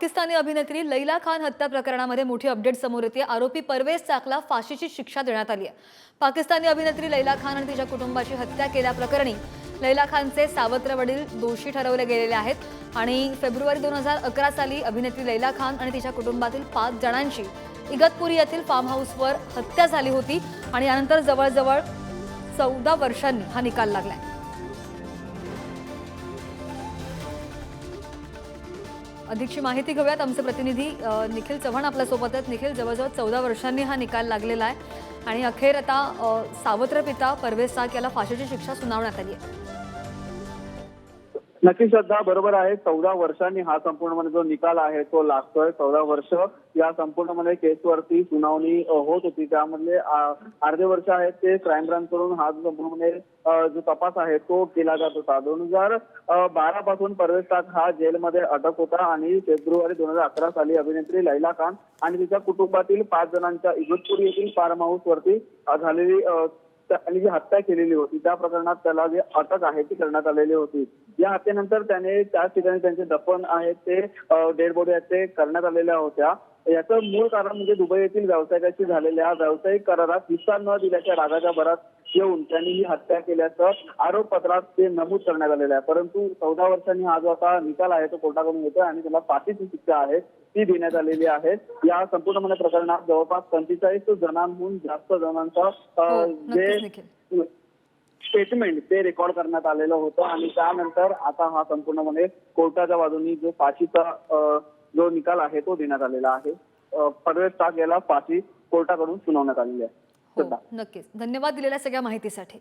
पाकिस्तानी अभिनेत्री लैला खान हत्या प्रकरणामध्ये मोठी अपडेट समोर येते. आरोपी परवेज चाकला फाशीची शिक्षा देण्यात आली आहे. पाकिस्तानी अभिनेत्री लैला खान आणि तिच्या कुटुंबाची हत्या केल्याप्रकरणी लैला खानचे सावत्र वडील दोषी ठरवले गेलेले आहेत आणि फेब्रुवारी दोन हजार अकरा साली अभिनेत्री लैला खान आणि तिच्या कुटुंबातील पाच जणांची इगतपुरी येथील फार्म हाऊसवर हत्या झाली होती आणि यानंतर जवळजवळ चौदा वर्षांनी हा निकाल लागलाय. अधिकची माहिती घेऊयात. आमचे प्रतिनिधी निखिल चव्हाण आपल्यासोबत आहेत. निखिल जवळजवळ चौदा वर्षांनी हा निकाल लागलेला आहे. आणि अखेर आता सावत्र पिता परवेज साक याला फाशीची शिक्षा सुनावण्यात आली आहे. नक्की श्रद्धा बरोबर आहे. चौदा वर्षांनी हा संपूर्णपणे जो निकाल आहे तो लागतोय. चौदा वर्ष या संपूर्णपणे केसवरती सुनावणी होत होती. त्यामधले अर्धे वर्ष आहेत ते क्राईम ब्रांचकडून हा जो संपूर्णपणे जो तपास आहे तो केला जात होता. दोन हजार बारा पासून परवेश टाक हा जेलमध्ये अटक होता आणि फेब्रुवारी दोन हजार अकरा साली अभिनेत्री लैला खान आणि तिच्या कुटुंबातील पाच जणांच्या इगतपुरी येथील फार्म हाऊस वरती झालेली त्याने जी हत्या केलेली होती त्या प्रकरणात त्याला जे अटक आहे ती करण्यात आलेली होती. या हत्येनंतर त्याने त्याच ठिकाणी त्यांचे दफन आहे ते डेड बॉडी आहेत ते करण्यात आलेल्या होत्या. याचं मूळ कारण म्हणजे दुबई येथील व्यावसायिकाशी झालेल्या व्यावसायिक करारात हिस्सा न दिल्याच्या रागाच्या भरात येऊन त्यांनी ही हत्या केल्याचं आरोपपत्रात ते नमूद करण्यात आलेलं आहे. परंतु चौदा वर्षांनी हा जो आता निकाल आहे तो कोर्टाकडून येतोय आणि त्याला फाशीची शिक्षा आहे ती देण्यात आलेली आहे. या संपूर्णपणे प्रकरणात जवळपास पंचेचाळीस जणांहून जास्त जणांचा हो, जे स्टेटमेंट ते रेकॉर्ड करण्यात आलेलं होतं आणि त्यानंतर आता हा संपूर्णपणे कोर्टाच्या बाजूनी जो फाशीचा जो निकाल आहे तो देण्यात आलेला आहे. अ, परवेश टाक याला फाशी कोर्टाकडून सुनावण्यात आलेली आहे. हो. नक्कीच. धन्यवाद दिलेल्या सगळ्या माहितीसाठी.